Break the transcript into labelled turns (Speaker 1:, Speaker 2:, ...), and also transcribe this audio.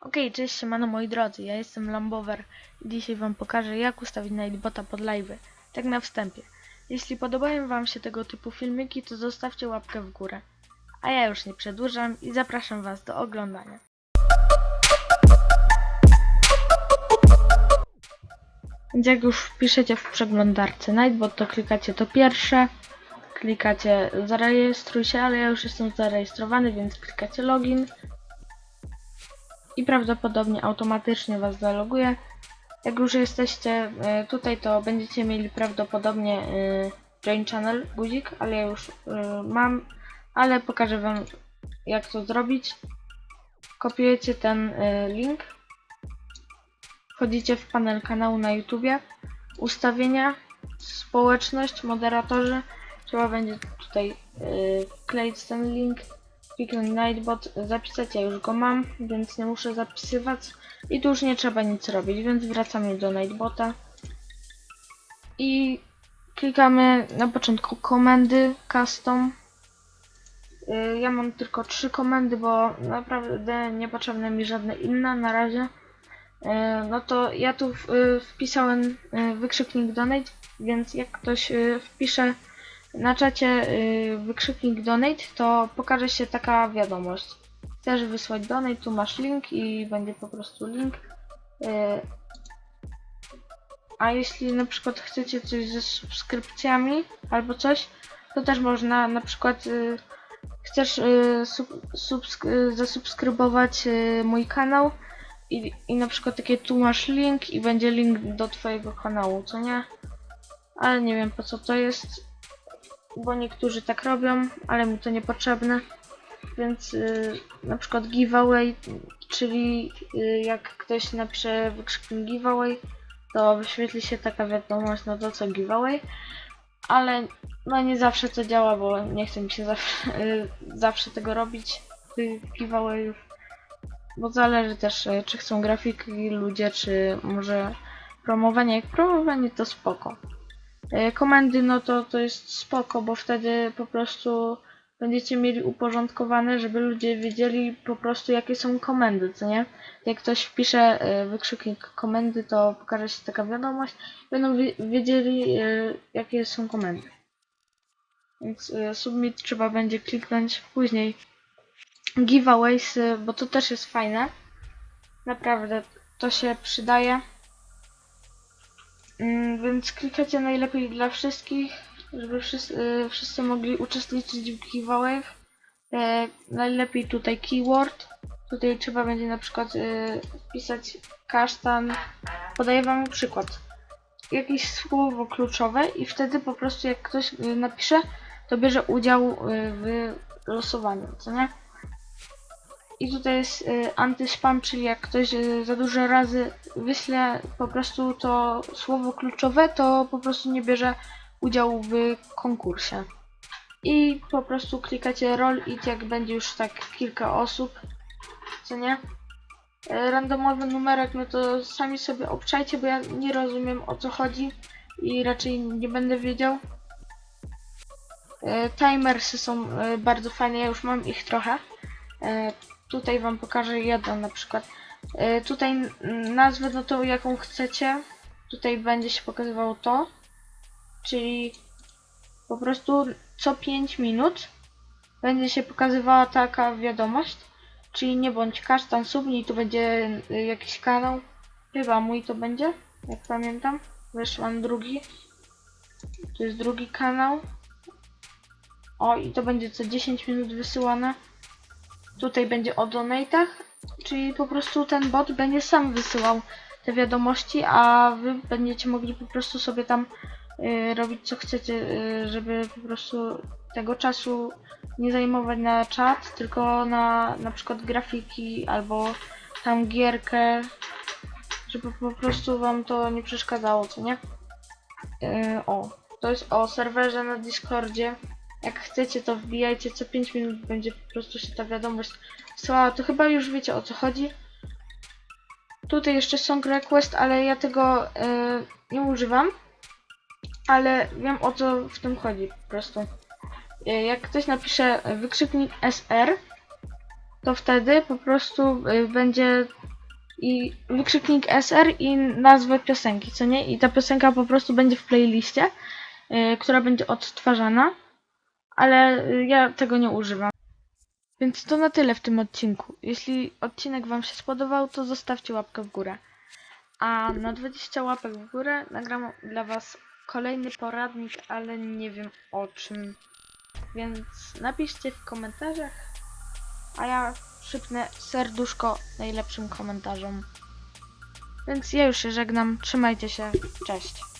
Speaker 1: Okej, cześć siemano moi drodzy, ja jestem Lambover i dzisiaj wam pokażę jak ustawić Nightbota pod live'y. Tak na wstępie. Jeśli podobają wam się tego typu filmiki, to zostawcie łapkę w górę. A ja już nie przedłużam i zapraszam was do oglądania. Więc jak już wpiszecie w przeglądarce Nightbot, to klikacie to pierwsze, klikacie zarejestruj się, ale ja już jestem zarejestrowany, więc klikacie login i prawdopodobnie automatycznie Was zaloguje. Jak już jesteście e, tutaj, to będziecie mieli prawdopodobnie e, Join Channel guzik, ale ja już e, mam, ale pokażę Wam jak to zrobić. Kopiujecie ten link, wchodzicie w panel kanału na YouTubie, ustawienia, społeczność, moderatorzy. Trzeba będzie tutaj wkleić ten link kliknąć Nightbot, zapisać, ja już go mam, więc nie muszę zapisywać. I tu już nie trzeba nic robić, więc wracamy do Nightbota i klikamy na początku komendy custom. Y, ja mam tylko trzy komendy, bo naprawdę niepotrzebne mi żadne inne na razie. Y, no to ja tu y, wpisałem wykrzyknik donate, więc jak ktoś wpisze na czacie y, wykrzyknik donate, to pokaże się taka wiadomość. Chcesz wysłać donate, tu masz link i będzie po prostu link. Y, a jeśli na przykład chcecie coś ze subskrypcjami albo coś, to też można na przykład y, chcesz y, sub, subsk- zasubskrybować mój kanał i, i na przykład takie tu masz link i będzie link do twojego kanału, co nie? Ale nie wiem po co to jest bo niektórzy tak robią, ale mi to niepotrzebne. Więc y, na przykład giveaway, czyli y, jak ktoś napisze wykrzyknik giveaway, to wyświetli się taka wiadomość, no to co giveaway. Ale no nie zawsze to działa, bo nie chce mi się zawsze, y, zawsze tego robić, tych giveawayów. Bo zależy też, czy chcą grafiki ludzie, czy może promowanie. Jak promowanie to spoko. E, Komendy, no to to jest spoko, bo wtedy po prostu będziecie mieli uporządkowane, żeby ludzie wiedzieli po prostu jakie są komendy, co nie? Jak ktoś wpisze e, wykrzyknik komendy, to pokaże się taka wiadomość, będą wi- wiedzieli e, jakie są komendy. Więc submit trzeba będzie kliknąć później. Giveaways, bo to też jest fajne. Naprawdę to się przydaje. Mm, więc klikacie najlepiej dla wszystkich, żeby wszyscy, y, wszyscy mogli uczestniczyć w giveaway. E, najlepiej tutaj keyword. Tutaj trzeba będzie na przykład y, wpisać kasztan. Podaję wam przykład. Jakieś słowo kluczowe i wtedy po prostu jak ktoś y, napisze, to bierze udział w losowaniu, co nie? I tutaj jest y, antyspam, czyli jak ktoś y, za dużo razy wyśle po prostu to słowo kluczowe, to po prostu nie bierze udziału w konkursie. I po prostu klikacie roll it, jak będzie już tak kilka osób, co nie? Y, Randomowy numerek, no to sami sobie obczajcie, bo ja nie rozumiem o co chodzi i raczej nie będę wiedział. Timersy są bardzo fajne, ja już mam ich trochę. Tutaj wam pokażę jeden na przykład. E, Tutaj nazwę no to jaką chcecie. Tutaj będzie się pokazywało to. Czyli po prostu co 5 minut będzie się pokazywała taka wiadomość. Czyli nie bądź kasztan subnij, tu będzie y, jakiś kanał. Chyba mój to będzie, jak pamiętam. Mam drugi. Tu jest drugi kanał. O i to będzie co 10 minut wysyłane. Tutaj będzie o donatach, czyli po prostu ten bot będzie sam wysyłał te wiadomości, a wy będziecie mogli po prostu sobie tam y, robić co chcecie, y, żeby po prostu tego czasu nie zajmować na czat, tylko na na przykład grafiki albo tam gierkę, żeby po prostu wam to nie przeszkadzało, co nie? Y, o, to jest o serwerze na Discordzie. Jak chcecie, to wbijajcie co 5 minut, będzie po prostu się ta wiadomość wysyłała. To chyba już wiecie o co chodzi. Tutaj jeszcze song request, ale ja tego y, nie używam. Ale wiem o co w tym chodzi po prostu. Y, jak ktoś napisze wykrzyknik SR, to wtedy po prostu będzie i wykrzyknik SR i nazwę piosenki, co nie? I ta piosenka po prostu będzie w playliście, która będzie odtwarzana, ale y, ja tego nie używam. Więc to na tyle w tym odcinku. Jeśli odcinek Wam się spodobał, to zostawcie łapkę w górę. A na 20 łapek w górę nagram dla Was kolejny poradnik, ale nie wiem o czym. Więc napiszcie w komentarzach, a ja przypnę serduszko najlepszym komentarzom. Więc ja już się żegnam. Trzymajcie się. Cześć.